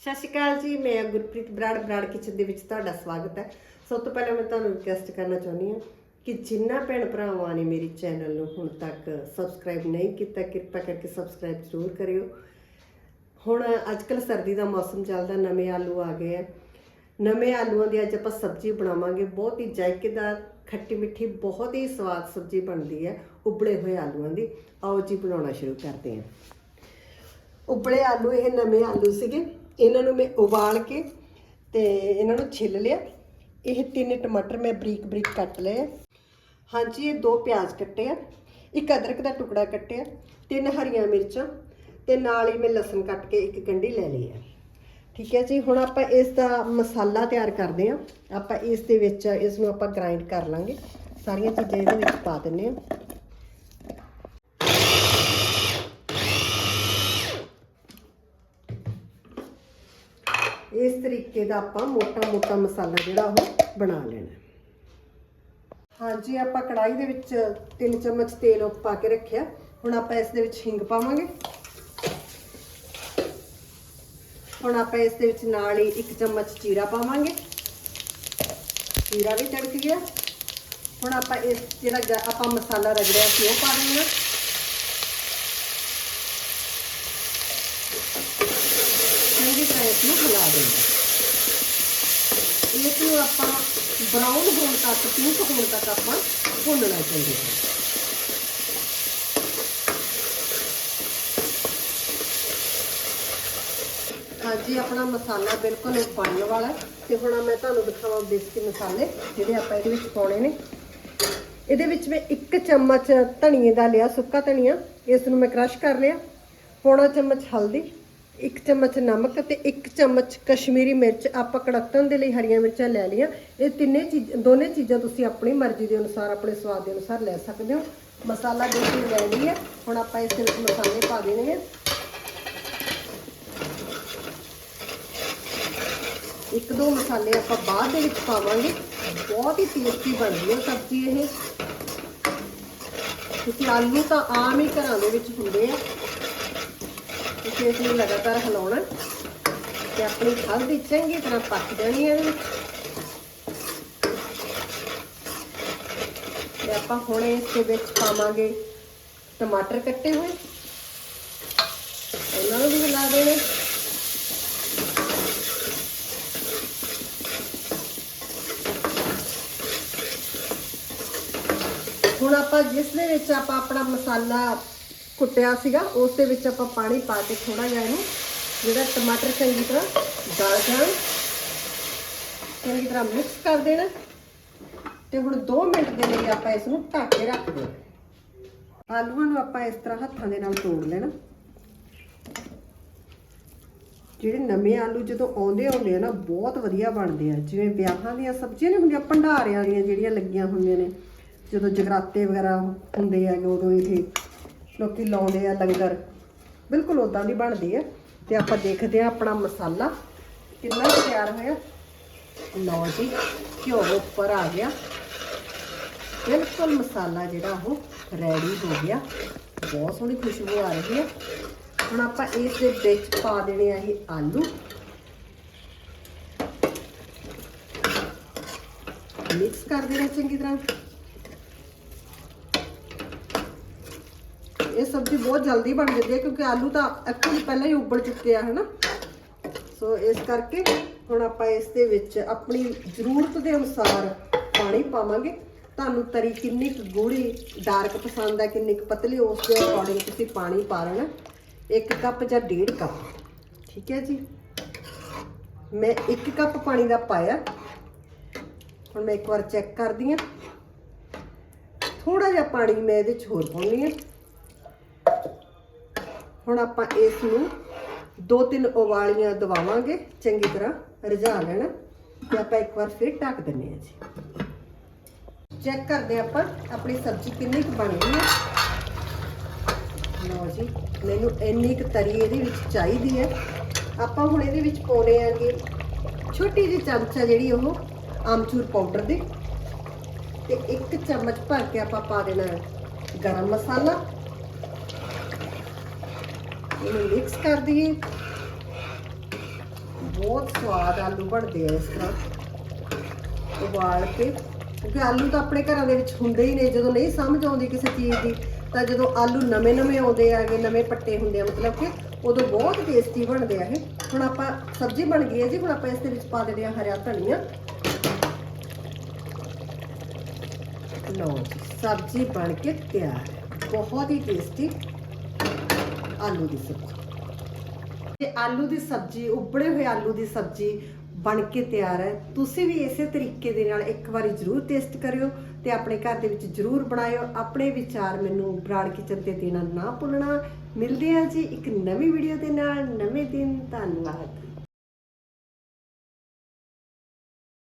ਸਤਿ ਸ਼੍ਰੀ ਅਕਾਲ ਜੀ, ਮੈਂ ਗੁਰਪ੍ਰੀਤ ਬਰਾੜ ਬਰਾੜ ਕਿਚਨ ਦੇ ਵਿੱਚ ਤੁਹਾਡਾ ਸਵਾਗਤ ਹੈ। ਸਭ ਤੋਂ ਪਹਿਲਾਂ ਮੈਂ ਤੁਹਾਨੂੰ ਰਿਕਵੈਸਟ ਕਰਨਾ ਚਾਹੁੰਦੀ ਹਾਂ ਕਿ ਜਿੰਨਾ ਭੈਣ ਭਰਾਵਾਂ ਨੇ ਮੇਰੀ ਚੈਨਲ ਨੂੰ ਹੁਣ ਤੱਕ ਸਬਸਕ੍ਰਾਈਬ ਨਹੀਂ ਕੀਤਾ, ਕਿਰਪਾ ਕਰਕੇ ਸਬਸਕ੍ਰਾਈਬ ਜ਼ਰੂਰ ਕਰਿਓ। ਹੁਣ ਅੱਜ ਕੱਲ ਸਰਦੀ ਦਾ ਮੌਸਮ ਚੱਲਦਾ, ਨਵੇਂ ਆਲੂ ਆ ਗਏ ਆ। ਨਵੇਂ ਆਲੂਆਂ ਦੀ ਅੱਜ ਆਪਾਂ ਸਬਜ਼ੀ ਬਣਾਵਾਂਗੇ। ਬਹੁਤ ਹੀ ਜਾਇਕੇਦਾਰ, ਖੱਟੀ ਮਿੱਠੀ, ਬਹੁਤ ਹੀ ਸਵਾਦ ਸਬਜ਼ੀ ਬਣਦੀ ਹੈ ਉਬਲੇ ਹੋਏ ਆਲੂਆਂ ਦੀ। ਆਓ ਜੀ, ਬਣਾਉਣਾ ਸ਼ੁਰੂ ਕਰਦੇ ਹਾਂ। ਉਬਲੇ ਆਲੂ, ਇਹ ਨਵੇਂ ਆਲੂ ਸੀਗੇ। ਇਹਨਾਂ ਨੂੰ ਮੈਂ ਉਬਾਲ ਕੇ ਤੇ ਇਹਨਾਂ ਨੂੰ ਛਿੱਲ ਲਿਆ। ਇਹ ਤਿੰਨ ਟਮਾਟਰ ਮੈਂ ਬਰੀਕ ਬਰੀਕ ਕੱਟ ਲਏ ਹਾਂਜੀ, ਇਹ ਦੋ ਪਿਆਜ਼ ਕੱਟੇ ਆ, ਇੱਕ ਅਦਰਕ ਦਾ ਟੁਕੜਾ ਕੱਟਿਆ, ਤਿੰਨ ਹਰੀਆਂ ਮਿਰਚਾਂ ਤੇ ਨਾਲ ਹੀ ਮੈਂ ਲਸਣ ਕੱਟ ਕੇ ਇੱਕ ਗੰਢੀ ਲੈ ਲਈ ਹੈ ਠੀਕ ਹੈ ਜੀ, ਹੁਣ ਆਪਾਂ ਇਸ ਦਾ ਮਸਾਲਾ ਤਿਆਰ ਕਰਦੇ ਹਾਂ। ਆਪਾਂ ਇਸ ਦੇ ਵਿੱਚ, ਇਸ ਨੂੰ ਆਪਾਂ ਗ੍ਰਾਈਂਡ ਕਰ ਲਾਂਗੇ। ਸਾਰੀਆਂ ਚੀਜ਼ਾਂ ਇਹਦੇ ਵਿੱਚ ਪਾ ਦਿੰਨੇ ਆ ਤਰੀਕੇ ਦਾ ਆਪਾਂ ਮੋਟਾ ਮੋਟਾ ਮਸਾਲਾ ਜਿਹੜਾ ਉਹ ਬਣਾ ਲੈਣਾ। ਹਾਂਜੀ, ਆਪਾਂ ਕੜਾਈ ਦੇ ਵਿੱਚ 3 ਚਮਚ ਤੇਲ ਪਾ ਕੇ ਰੱਖਿਆ। ਹੁਣ ਆਪਾਂ ਇਸ ਦੇ ਵਿੱਚ ਹਿੰਗ ਪਾਵਾਂਗੇ। ਹੁਣ ਆਪਾਂ ਇਸ ਦੇ ਵਿੱਚ ਨਾਲ ਹੀ 1 ਚਮਚ ਜੀਰਾ ਪਾਵਾਂਗੇ। ਜੀਰਾ ਵੀ ਤੜਕ ਗਿਆ। ਹੁਣ ਆਪਾਂ ਇਸ ਜਿਹੜਾ ਆਪਾਂ ਮਸਾਲਾ ਰਗੜਿਆ ਸੀ ਉਹ ਪਾ ਦੇਣਾ। ਚੰਗੀ ਤਰ੍ਹਾਂ ਇਸ ਨੂੰ ਹਿਲਾ ਦੇਣਾ। ਇਸ ਨੂੰ ਆਪਾਂ ਬਰਾਊਨ ਹੋਣ ਤੱਕ ਪਿੰਕ ਹੋਣ ਤੱਕ ਆਪਾਂ ਭੁੰਨਣਾ ਚਾਹੀਦਾ ਹੈ। ਹਾਂਜੀ, ਆਪਣਾ ਮਸਾਲਾ ਬਿਲਕੁਲ ਬਣਨ ਵਾਲਾ ਤੇ ਹੁਣ ਮੈਂ ਤੁਹਾਨੂੰ ਦਿਖਾਵਾਂ ਬੇਸਿਕ ਮਸਾਲੇ, ਜਿਹੜੇ ਆਪਾਂ ਇਹਦੇ ਵਿੱਚ ਪਾਉਣੇ ਨੇ। ਇਹਦੇ ਵਿੱਚ ਮੈਂ 1 ਚਮਚ ਧਨੀਏ ਦਾ ਲਿਆ, ਸੁੱਕਾ ਧਨੀਆ। ਇਸ ਨੂੰ ਮੈਂ ਕ੍ਰਸ਼ ਕਰ ਲਿਆ। ਪੌਣਾ ਚਮਚ ਹਲਦੀ। ਇੱਕ ਚਮਚ ਨਮਕ ਅਤੇ ਇੱਕ ਚਮਚ ਕਸ਼ਮੀਰੀ ਮਿਰਚ ਆਪਾਂ ਕੜਕਣ ਦੇ ਲਈ ਹਰੀਆਂ ਮਿਰਚਾਂ ਲੈ ਲਈਆਂ। ਇਹ ਤਿੰਨੇ ਚੀਜ਼, ਦੋਨੇ ਚੀਜ਼ਾਂ ਤੁਸੀਂ ਆਪਣੀ ਮਰਜ਼ੀ ਦੇ ਅਨੁਸਾਰ, ਆਪਣੇ ਸਵਾਦ ਦੇ ਅਨੁਸਾਰ ਲੈ ਸਕਦੇ ਹੋ। ਮਸਾਲਾ ਬਿਲਕੁਲ ਰੈਡੀ ਹੈ। ਹੁਣ ਆਪਾਂ ਇਸ ਵਿੱਚ ਮਸਾਲੇ ਪਾ ਦੇਣੇ ਆ ਇੱਕ ਦੋ ਮਸਾਲੇ ਆਪਾਂ ਬਾਅਦ ਦੇ ਵਿੱਚ ਪਾਵਾਂਗੇ। ਬਹੁਤ ਹੀ ਟੇਸਟੀ ਬਣਦੀ ਹੈ ਸਬਜ਼ੀ ਇਹ। ਕਿਉਂਕਿ ਆਲੂ ਤਾਂ ਆਮ ਹੀ ਘਰਾਂ ਦੇ ਵਿੱਚ ਹੁੰਦੇ ਆ। ਤੁਸੀਂ ਇਸ ਨੂੰ ਲਗਾਤਾਰ ਹਿਲਾਉਣਾ ਤੇ ਆਪਣੀ ਹਲਦੀ ਚੰਗੀ ਤਰ੍ਹਾਂ ਪੱਕ ਜਾਣੀ ਹੈ ਇਹਦੇ ਵਿੱਚ। ਤੇ ਆਪਾਂ ਹੁਣ ਇਸ ਦੇ ਵਿੱਚ ਪਾਵਾਂਗੇ ਟਮਾਟਰ ਕੱਟੇ ਹੋਏ। ਇਹਨਾਂ ਨੂੰ ਵੀ ਹਿਲਾ ਦੇਣਾ। ਹੁਣ ਆਪਾਂ ਜਿਸ ਦੇ ਵਿੱਚ ਆਪਾਂ ਆਪਣਾ ਮਸਾਲਾ ਕੁੱਟਿਆ ਸੀਗਾ, ਉਸ ਦੇ ਵਿੱਚ ਆਪਾਂ ਪਾਣੀ ਪਾ ਕੇ ਥੋੜਾ ਜਿਹਾ ਇਹਨੂੰ ਜਿਹੜਾ ਟਮਾਟਰ ਚੰਗੀ ਤਰ੍ਹਾਂ ਗਲ ਜਾਣ, ਚੰਗੀ ਤਰ੍ਹਾਂ ਮਿਕਸ ਕਰ ਦੇਣਾ। ਤੇ ਹੁਣ 2 ਮਿੰਟ ਦੇ ਲਈ ਆਪਾਂ ਇਸ ਨੂੰ ਢੱਕ ਕੇ ਰੱਖ ਦੇਣਾ। ਆਲੂਆਂ ਨੂੰ ਆਪਾਂ ਇਸ ਤਰ੍ਹਾਂ ਹੱਥਾਂ ਦੇ ਨਾਲ ਤੋੜ ਲੈਣਾ। ਜਿਹੜੇ ਨਵੇਂ ਆਲੂ ਜਦੋਂ ਆਉਂਦੇ ਹੁੰਦੇ ਆ ਨਾ, ਬਹੁਤ ਵਧੀਆ ਬਣਦੇ ਆ। ਜਿਵੇਂ ਵਿਆਹਾਂ ਦੀਆਂ ਸਬਜ਼ੀਆਂ ਨਹੀਂ ਹੁੰਦੀਆਂ ਭੰਡਾਰਿਆਂ ਦੀਆਂ ਜਿਹੜੀਆਂ ਲੱਗੀਆਂ ਹੁੰਦੀਆਂ ਨੇ। ਜਦੋਂ ਜਗਰਾਤੇ ਵਗੈਰਾ ਹੁੰਦੇ ਆ ਉਦੋਂ ਇਹ ਲੋਕੀ ਲਾਉਂਦੇ ਆ ਲੰਗਰ। ਬਿਲਕੁਲ ਉਦਾਂ ਦੀ ਬਣਦੀ ਹੈ ਤੇ ਆਪਾਂ ਦੇਖਦੇ ਆ ਆਪਣਾ ਮਸਾਲਾ ਕਿੰਨਾ ਕੁ ਤਿਆਰ ਹੋਇਆ। ਲਓ ਜੀ, ਘਿਓ ਉੱਪਰ ਆ ਗਿਆ। ਬਿਲਕੁਲ ਮਸਾਲਾ ਜਿਹੜਾ ਉਹ ਰੈਡੀ ਹੋ ਗਿਆ। ਬਹੁਤ ਸੋਹਣੀ ਖੁਸ਼ਬੂ ਆ ਰਹੀ ਹੈ। ਹੁਣ ਆਪਾਂ ਇਸ ਦੇ ਵਿੱਚ ਪਾ ਦੇਣੇ ਆ ਇਹ ਆਲੂ। ਮਿਕਸ ਕਰ ਦੇਣਾ ਚੰਗੀ ਤਰ੍ਹਾਂ। ਇਹ ਸਬਜ਼ੀ ਬਹੁਤ ਜਲਦੀ ਬਣ ਜਾਂਦੀ ਹੈ ਕਿਉਂਕਿ ਆਲੂ ਤਾਂ ਐਕਚੁਅਲੀ ਪਹਿਲਾਂ ਹੀ ਉਬਲ ਚੁੱਕੇ ਆ, ਹਨਾ? ਸੋ ਇਸ ਕਰਕੇ ਹੁਣ ਆਪਾਂ ਇਸ ਦੇ ਵਿੱਚ ਆਪਣੀ ਜ਼ਰੂਰਤ ਦੇ ਅਨੁਸਾਰ ਪਾਣੀ ਪਾਵਾਂਗੇ। ਤੁਹਾਨੂੰ ਤਰੀ ਕਿੰਨੀ ਕੁ ਗੂੜੀ ਡਾਰਕ ਪਸੰਦ ਹੈ, ਕਿੰਨੀ ਕੁ ਪਤਲੀ, ਉਸ ਦੇ ਅਕੋਰਡਿੰਗ ਤੁਸੀਂ ਪਾਣੀ ਪਾ ਲੈਣਾ। ਇੱਕ ਕੱਪ ਜਾਂ ਡੇਢ ਕੱਪ, ਠੀਕ ਹੈ ਜੀ? ਮੈਂ ਇੱਕ ਕੱਪ ਪਾਣੀ ਦਾ ਪਾਇਆ। ਹੁਣ ਮੈਂ ਇੱਕ ਵਾਰ ਚੈੱਕ ਕਰਦੀ ਹਾਂ। ਥੋੜਾ ਜਿਹਾ ਪਾਣੀ ਮੈਂ ਇਹਦੇ ਚ ਹੋਰ ਪਾਉਣੀ ਹੈ। ਹੁਣ ਆਪਾਂ ਇਸ ਨੂੰ ਦੋ ਤਿੰਨ ਉਬਾਲੀਆਂ ਦਵਾਵਾਂਗੇ, ਚੰਗੀ ਤਰ੍ਹਾਂ ਰਝਾ ਲੈਣਾ ਤੇ ਆਪਾਂ ਇੱਕ ਵਾਰ ਫਿਰ ਢੱਕ ਦਿੰਨੇ ਆ ਜੀ। ਚੈੱਕ ਕਰਦੇ ਹਾਂ ਆਪਾਂ ਆਪਣੀ ਸਬਜ਼ੀ ਕਿੰਨੀ ਕੁ ਬਣ ਗਈ ਹੈ। ਲਓ ਜੀ, ਮੈਨੂੰ ਇੰਨੀ ਕੁ ਤਰੀ ਇਹਦੇ ਵਿੱਚ ਚਾਹੀਦੀ ਹੈ। ਆਪਾਂ ਹੁਣ ਇਹਦੇ ਵਿੱਚ ਪਾਉਣੇ ਆਂਗੇ ਛੋਟੀ ਜਿਹੀ ਚਮਚਾ ਜਿਹੜੀ ਉਹ ਆਮਚੂਰ ਪਾਊਡਰ ਦੀ। ਤੇ ਇੱਕ ਚਮਚ ਭਰ ਕੇ ਆਪਾਂ ਪਾ ਦੇਣਾ ਗਰਮ ਮਸਾਲਾ। ਇਹਨੂੰ ਮਿਕਸ ਕਰ ਦਈਏ। ਬਹੁਤ ਸਵਾਦ ਆਲੂ ਬਣਦੇ ਆ ਇਸ ਤਰ੍ਹਾਂ। ਉਬਾਲ ਕੇ, ਕਿਉਂਕਿ ਆਲੂ ਤਾਂ ਆਪਣੇ ਘਰਾਂ ਦੇ ਵਿੱਚ ਹੁੰਦੇ ਹੀ ਨੇ, ਜਦੋਂ ਨਹੀਂ ਸਮਝ ਆਉਂਦੀ ਕਿਸੇ ਚੀਜ਼ ਦੀ, ਤਾਂ ਜਦੋਂ ਆਲੂ ਨਵੇਂ-ਨਵੇਂ ਆਉਂਦੇ ਆਗੇ ਨਵੇਂ ਪੱਟੇ ਹੁੰਦੇ ਆ, ਮਤਲਬ ਕਿ ਉਦੋਂ ਬਹੁਤ ਟੇਸਟੀ ਬਣਦੇ ਆ ਇਹ। ਹੁਣ ਆਪਾਂ ਸਬਜ਼ੀ ਬਣ ਗਈ ਹੈ ਜੀ, ਹੁਣ ਆਪਾਂ ਇਸ ਦੇ ਵਿੱਚ ਪਾ ਦੇਣੇ ਆ ਹਰਾ ਧਨੀਆ। ਲਓ ਜੀ, ਸਬਜ਼ੀ ਬਣ ਕੇ ਤਿਆਰ ਹੈ। ਬਹੁਤ ਹੀ ਟੇਸਟੀ ਆਲੂ ਦੀ ਸਬਜ਼ੀ। ਤੇ ਆਲੂ ਦੀ ਸਬਜ਼ੀ, ਉਬਲੇ ਹੋਏ ਆਲੂ ਦੀ ਸਬਜ਼ੀ ਬਣ ਕੇ ਤਿਆਰ ਹੈ। ਤੁਸੀਂ ਵੀ ਇਸੇ ਤਰੀਕੇ ਦੇ ਨਾਲ ਇੱਕ ਵਾਰੀ ਜ਼ਰੂਰ ਟੇਸਟ ਕਰਿਓ ਤੇ ਆਪਣੇ ਘਰ ਦੇ ਵਿੱਚ ਜ਼ਰੂਰ ਬਣਾਇਓ। ਆਪਣੇ ਵਿਚਾਰ ਮੈਨੂੰ ਬਰਾੜ ਕਿਚਨ ਤੇ ਦੇਣਾ ਨਾ ਭੁੱਲਣਾ। ਮਿਲਦੇ ਹਾਂ ਜੀ ਇੱਕ ਨਵੀਂ ਵੀਡੀਓ ਦੇ ਨਾਲ। ਨਵੇਂ ਦਿਨ। ਧੰਨਵਾਦ।